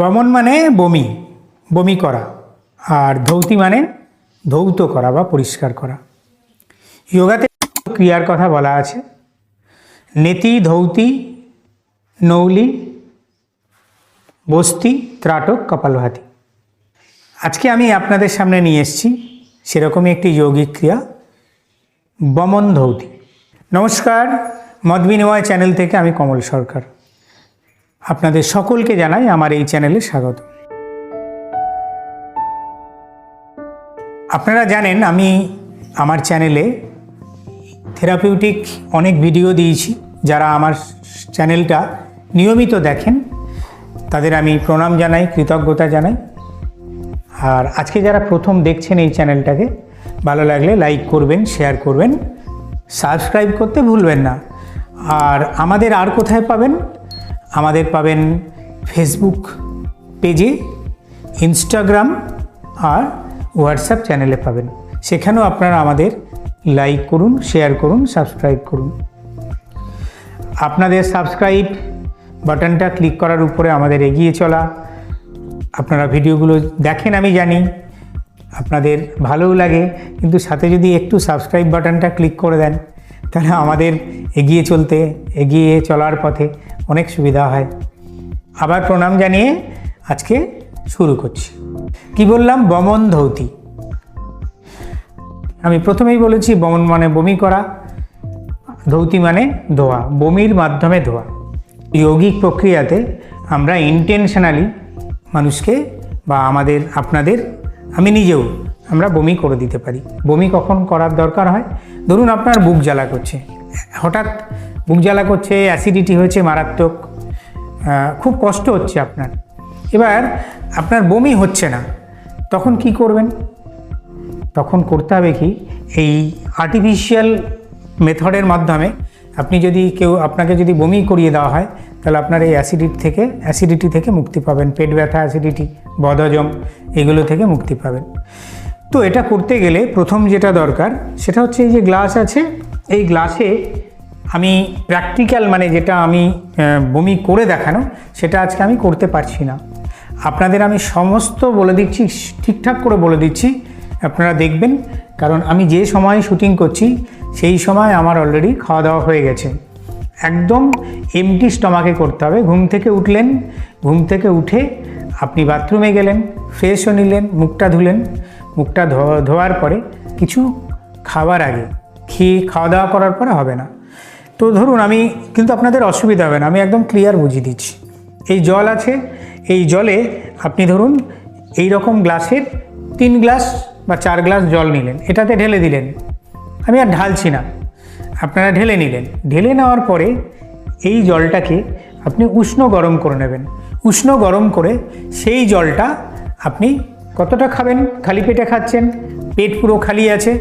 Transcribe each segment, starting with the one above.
বমন মানে বমি বমি করা, আর ধৌতি মানে ধৌত করা বা পরিষ্কার করা। যোগাতে ক্রিয়ার কথা বলা আছে। নেতি, ধৌতি, নৌলি, বস্তি, ত্রাটক, কপালভাতি। আজকে আমি আপনাদের সামনে নিয়ে এসেছি সেরকমই একটি যৌগিক ক্রিয়া, বমন ধৌতি। নমস্কার, মত বিনিময় চ্যানেল থেকে আমি কমল সরকার। আপনাদের সকলকে জানাই আমার এই চ্যানেলে স্বাগত। আপনারা জানেন আমি আমার চ্যানেলে থেরাপিউটিক অনেক ভিডিও দিয়েছি। যারা আমার চ্যানেলটা নিয়মিত দেখেন, তাদের আমি প্রণাম জানাই, কৃতজ্ঞতা জানাই। আর আজকে যারা প্রথম দেখছেন এই চ্যানেলটাকে, ভালো লাগলে লাইক করবেন, শেয়ার করবেন, সাবস্ক্রাইব করতে ভুলবেন না। আর আমাদের আর কোথায় পাবেন? আমাদের পাবেন ফেসবুক পেজে ইনস্টাগ্রাম আর হোয়াটসঅ্যাপ চ্যানেলে পাবেন। সেখানেও আপনারা আমাদের লাইক করুন শেয়ার করুন সাবস্ক্রাইব করুন। আপনাদের সাবস্ক্রাইব বাটনটা ক্লিক করার উপরে আমাদের এগিয়ে চলা। আপনারা ভিডিওগুলো দেখেন, আমি জানি আপনাদের ভালোও লাগে, কিন্তু সাথে যদি একটু সাবস্ক্রাইব বাটনটা ক্লিক করে দেন, তাহলে আমাদের এগিয়ে চলতে, এগিয়ে চলার পথে অনেক সুবিধা হয়। আবার প্রণাম জানিয়ে আজকে শুরু করছি। কি বললাম? বমন ধৌতি। আমি প্রথমেই বলেছি, বমন মানে বমি করা, ধৌতি মানে ধোয়া, বমির মাধ্যমে ধোয়া। যৌগিক প্রক্রিয়াতে আমরা ইন্টেনশনালি মানুষকে বা আমাদের, আপনাদের, আমি নিজেও আমরা বমি করে দিতে পারি। বমি কখন করার দরকার হয়? ধরুন আপনার বুক জ্বালা করছে। হঠাৎ বুক জ্বালা করছে অ্যাসিডিটি হয়েছে মারাত্মক খুব কষ্ট হচ্ছে আপনার। এবার আপনার বমি হচ্ছে না, তখন কি করবেন? তখন করতে হবে কি, এই আর্টিফিশিয়াল মেথডের মাধ্যমে আপনি যদি কেউ, আপনাকে যদি বমি করিয়ে দেওয়া হয়, তাহলে আপনার এই অ্যাসিডিটি থেকে অ্যাসিডিটি থেকে মুক্তি পাবেন। পেট ব্যথা অ্যাসিডিটি বদহজম, এগুলো থেকে মুক্তি পাবেন। তো এটা করতে গেলে প্রথম যেটা দরকার, সেটা হচ্ছে এই যে গ্লাস আছে, এই গ্লাসে আমি প্র্যাকটিক্যাল মানে যেটা আমি বমি করে দেখানো, সেটা আজকে আমি করতে পারছি না। আপনাদের আমি সমস্ত বলে দিচ্ছি, ঠিকঠাক করে বলে দিচ্ছি, আপনারা দেখবেন, কারণ আমি যে সময় শুটিং করছি, সেই সময় আমার অলরেডি খাওয়া দাওয়া হয়ে গেছে। একদম এমটি স্টমাকে করতে হবে। ঘুম থেকে উঠলেন, ঘুম থেকে উঠে আপনি বাথরুমে গেলেন ফ্রেশও নিলেন, মুখটা ধুলেন, মুখটা ধোয়ার পরে কিছু খাবার আগে, খেয়ে খাওয়া দাওয়া করার পরে হবে না। তো ধরুন আমি, কিন্তু আপনাদের অসুবিধা হবে না, আমি একদম ক্লিয়ার বুঝিয়ে দিচ্ছি। এই জল আছে, এই জলে আপনি ধরুন এই রকম গ্লাসের তিন গ্লাস বা চার গ্লাস জল নিলেন, এটাতে ঢেলে দিলেন। আমি আর ঢালছি না, আপনারা ঢেলে নিলেন। ঢেলে নেওয়ার পরে এই জলটাকে আপনি উষ্ণ গরম করে নেবেন। উষ্ণ গরম করে সেই জলটা আপনি কতটা খাবেন? খালি পেটে খাচ্ছেন? পেট পুরো খালি আছে,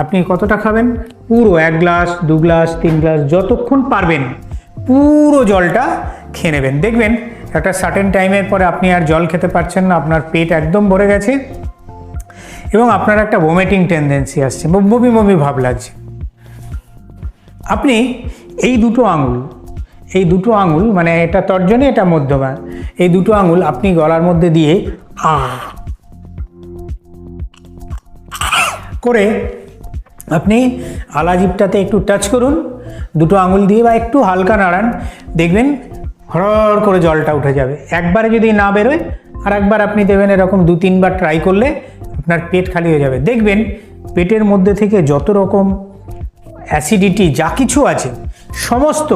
আপনি কতটা খাবেন? পুরো এক গ্লাস, দু গ্লাস, তিন গ্লাস, যতক্ষণ পারবেন পুরো জলটা খেয়ে নেবেন। দেখবেন, একটা সার্টেন টাইমের পরে আপনি আর জল খেতে পারছেন না, আপনার পেট একদম ভরে গেছে এবং আপনার একটা ভোমেটিং টেন্ডেন্সি আসছে বমি বমি ভাব লাগছে। আপনি এই দুটো আঙুল, এই দুটো আঙুল মানে এটা তর্জনী, এটা মধ্যমা, এই দুটো আঙুল আপনি গলার মধ্যে দিয়ে আ করে আপনি আলাজিপটাতে একটু টাচ করুন। দুটো আঙুল দিয়ে বা একটু হালকা নাড়ান। দেখবেন হড় করে জলটা উঠে যাবে। একবারে যদি না বেরোয় আর একবার আপনি দেবেন এরকম দু, তিনবার ট্রাই করলে আপনার পেট খালি হয়ে যাবে। দেখবেন পেটের মধ্যে থেকে যত রকম অ্যাসিডিটি যা কিছু আছে, সমস্ত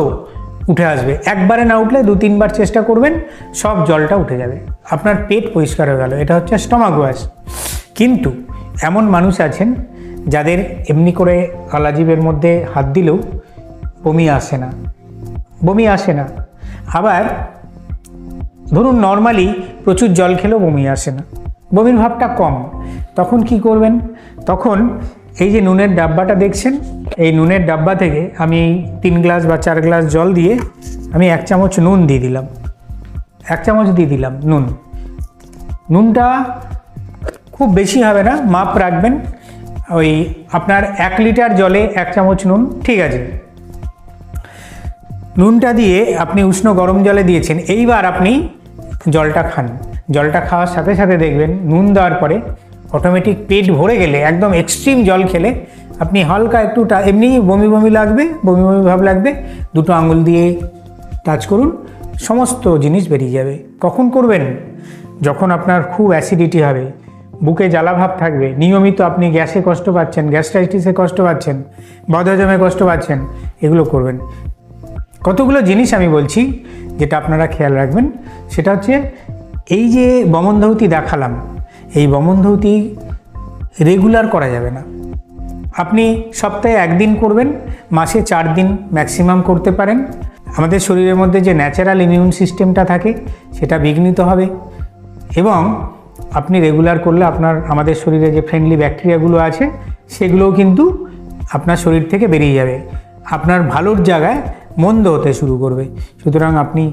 উঠে আসবে। একবারে না উঠলে দু, তিনবার চেষ্টা করবেন, সব জলটা উঠে যাবে। আপনার পেট পরিষ্কার হয়ে গেল। এটা হচ্ছে স্টমাক ওয়াশ কিন্তু এমন মানুষ আছেন যাদের এমনি করে আলাজিবের মধ্যে হাত দিলেও বমি আসে না। বমি আসে না। আবার ধরুন নর্মালি প্রচুর জল খেলেও বমি আসে না। বমির ভাবটা কম। তখন কি করবেন? তখন এই যে নুনের ডাব্বাটা দেখছেন? এই নুনের ডাব্বা থেকে আমি তিন গ্লাস বা চার গ্লাস জল দিয়ে আমি এক চামচ নুন দিয়ে দিলাম। এক চামচ দিয়ে দিলাম নুন। নুনটা খুব বেশি হবে না, মাপ রাখবেন। ওই আপনার এক লিটার জলে এক চামচ নুন, ঠিক আছে। নুনটা দিয়ে আপনি উষ্ণ গরম জলে দিয়েছেন, এইবার আপনি জলটা খান। জলটা খাওয়ার সাথে সাথে দেখবেন নুন দেওয়ার পরে অটোমেটিক পেট ভরে গেলে, একদম এক্সট্রিম জল খেলে, আপনি হালকা একটু এমনি বমি বমি লাগবে, বমি বমি ভাব লাগবে, দুটো আঙুল দিয়ে টাচ করুন, সমস্ত জিনিস বেরিয়ে যাবে। কখন করবেন? যখন আপনার খুব অ্যাসিডিটি হবে। বুকে জ্বালাভাব থাকবে। নিয়মিত আপনি গ্যাসে কষ্ট পাচ্ছেন, গ্যাস্ট্রাইটিসে কষ্ট পাচ্ছেন, বদহজমে কষ্ট পাচ্ছেন, এগুলো করবেন। কতগুলো জিনিস আমি বলছি যেটা আপনারা খেয়াল রাখবেন, সেটা হচ্ছে এই যে বমনধৌতি দেখালাম, এই বমনধৌতি রেগুলার করা যাবে না। আপনি সপ্তাহে একদিন করবেন, মাসে চার দিন ম্যাক্সিমাম করতে পারেন। আমাদের শরীরের মধ্যে যে ন্যাচারাল ইমিউন সিস্টেমটা থাকে, সেটা বিঘ্নিত হবে। এবং আপনি রেগুলার করলে আপনার, আমাদের শরীরে যে ফ্রেন্ডলি ব্যাকটেরিয়াগুলো আছে, সেগুলোও কিন্তু আপনার শরীর থেকে বেরিয়ে যাবে। আপনার ভালোর জায়গায় মন্দ হতে শুরু করবে। সুতরাং আপনি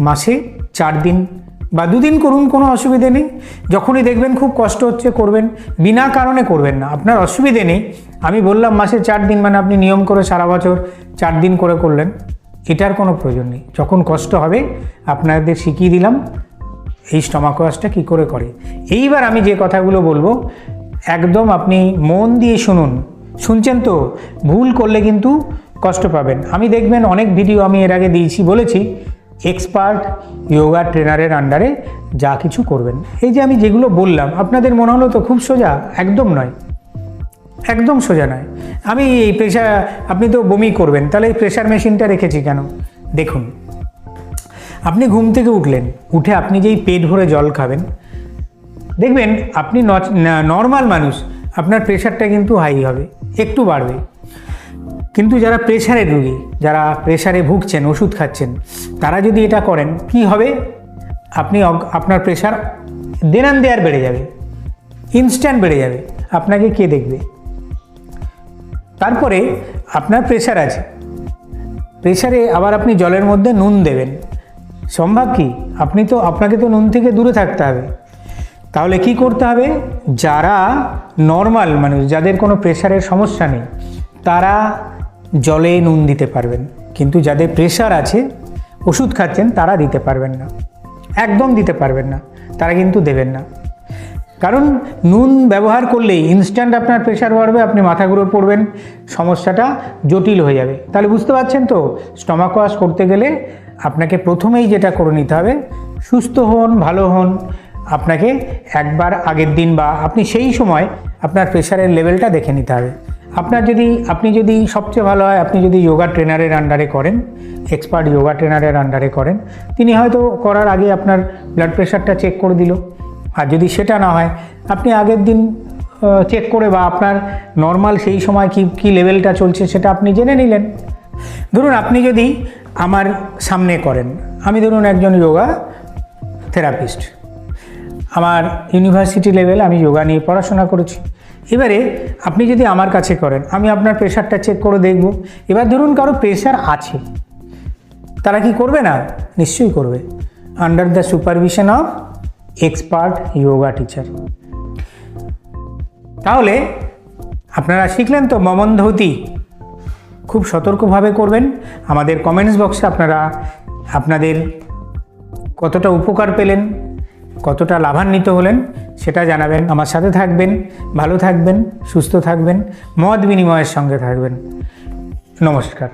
মাসে চার দিন বা দুদিন করুন, কোনো অসুবিধে নেই। যখনই দেখবেন খুব কষ্ট হচ্ছে, করবেন। বিনা কারণে করবেন না। আপনার অসুবিধে নেই। আমি বললাম, মাসে চার দিন মানে আপনি নিয়ম করে সারা বছর চার দিন করে করলেন। এটার কোনো প্রয়োজন নেই। যখন কষ্ট হবে, আপনাদের শিখিয়ে দিলাম। এই স্টমাক ওয়াশটা কী করে করে? এইবার আমি যে কথাগুলো বলব, একদম আপনি মন দিয়ে শুনুন। শুনছেন তো? ভুল করলে কিন্তু কষ্ট পাবেন। আমি দেখবেন অনেক ভিডিও আমি এর আগে দিয়েছি, বলেছি এক্সপার্ট যোগা ট্রেনারের আন্ডারে যা কিছু করবেন। এই যে আমি যেগুলো বললাম, আপনাদের মনে হলো তো খুব সোজা? একদম নয়। একদম সোজা নয়। আমি এই প্রেশার আপনি তো বমি করবেন, তাহলে এই প্রেশার মেশিনটা রেখেছি কেন? দেখুন আপনি ঘুম থেকে উঠলেন, উঠে আপনি যেই পেট ভরে জল খাবেন, দেখবেন আপনি নর্মাল মানুষ, আপনার প্রেশারটা কিন্তু হাই হবে, একটু বাড়বে। কিন্তু যারা প্রেশারের রুগী, যারা প্রেশারে ভুগছেন, ওষুধ খাচ্ছেন, তারা যদি এটা করেন, কি হবে? আপনি আপনার প্রেশার দেনান দেয়ার বেড়ে যাবে ইনস্ট্যান্ট বেড়ে যাবে, আপনাকে কে দেখবে? তারপরে আপনার প্রেশার আছে প্রেশারে আবার আপনি জলের মধ্যে নুন দেবেন সম্ভব কি? আপনি তো, আপনাকে তো নুন থেকে দূরে থাকতে হবে। তাহলে কি করতে হবে? যারা নর্মাল মানুষ, যাদের কোনো প্রেশারের সমস্যা নেই, তারা জলে নুন দিতে পারবেন। কিন্তু যাদের প্রেশার আছে, ওষুধ খাচ্ছেন, তারা দিতে পারবেন না। একদম দিতে পারবেন না। তারা কিন্তু দেবেন না। কারণ নুন ব্যবহার করলেই ইনস্ট্যান্ট আপনার প্রেশার বাড়বে, আপনি মাথা ঘুরে পড়বেন, সমস্যাটা জটিল হয়ে যাবে। তাহলে বুঝতে পারছেন তো? স্টমাক ওয়াশ করতে গেলে আপনাকে প্রথমেই যেটা করে নিতে হবে, সুস্থ হন, ভালো হন, আপনাকে একবার আগের দিন বা আপনি সেই সময় আপনার প্রেশারের লেভেলটা দেখে নিতে হবে। আপনার যদি, আপনি যদি সবচেয়ে ভালো হয়, আপনি যদি যোগা ট্রেনারের আন্ডারে করেন এক্সপার্ট যোগা ট্রেনারের আন্ডারে করেন, তিনি হয়তো করার আগে আপনার ব্লাড প্রেশারটা চেক করে দিল। আর যদি সেটা না হয়, আপনি আগের দিন চেক করে বা আপনার নর্মাল সেই সময় কি, কী লেভেলটা চলছে সেটা আপনি জেনে নিলেন। ধরুন আপনি যদি আমার সামনে করেন, আমি ধরুন একজন যোগা থেরাপিস্ট আমার ইউনিভার্সিটি লেভেল আমি যোগা নিয়ে পড়াশোনা করেছি। এবারে আপনি যদি আমার কাছে করেন, আমি আপনার প্রেশারটা চেক করে দেখব। এবার ধরুন কারও প্রেশার আছে, তারা কি করবে না? নিশ্চয়ই করবে। Under the supervision of expert yoga teacher. তাহলে আপনারা শিখলেন তো মমন ধৌতি খুব সতর্কভাবে করবেন। আমাদের কমেন্টস বক্সে আপনারা আপনাদের কতটা উপকার পেলেন, কতটা লাভান্বিত হলেন, সেটা জানাবেন। আমার সাথে থাকবেন, ভালো থাকবেন, সুস্থ থাকবেন, মত বিনিময়ের সঙ্গে থাকবেন। নমস্কার।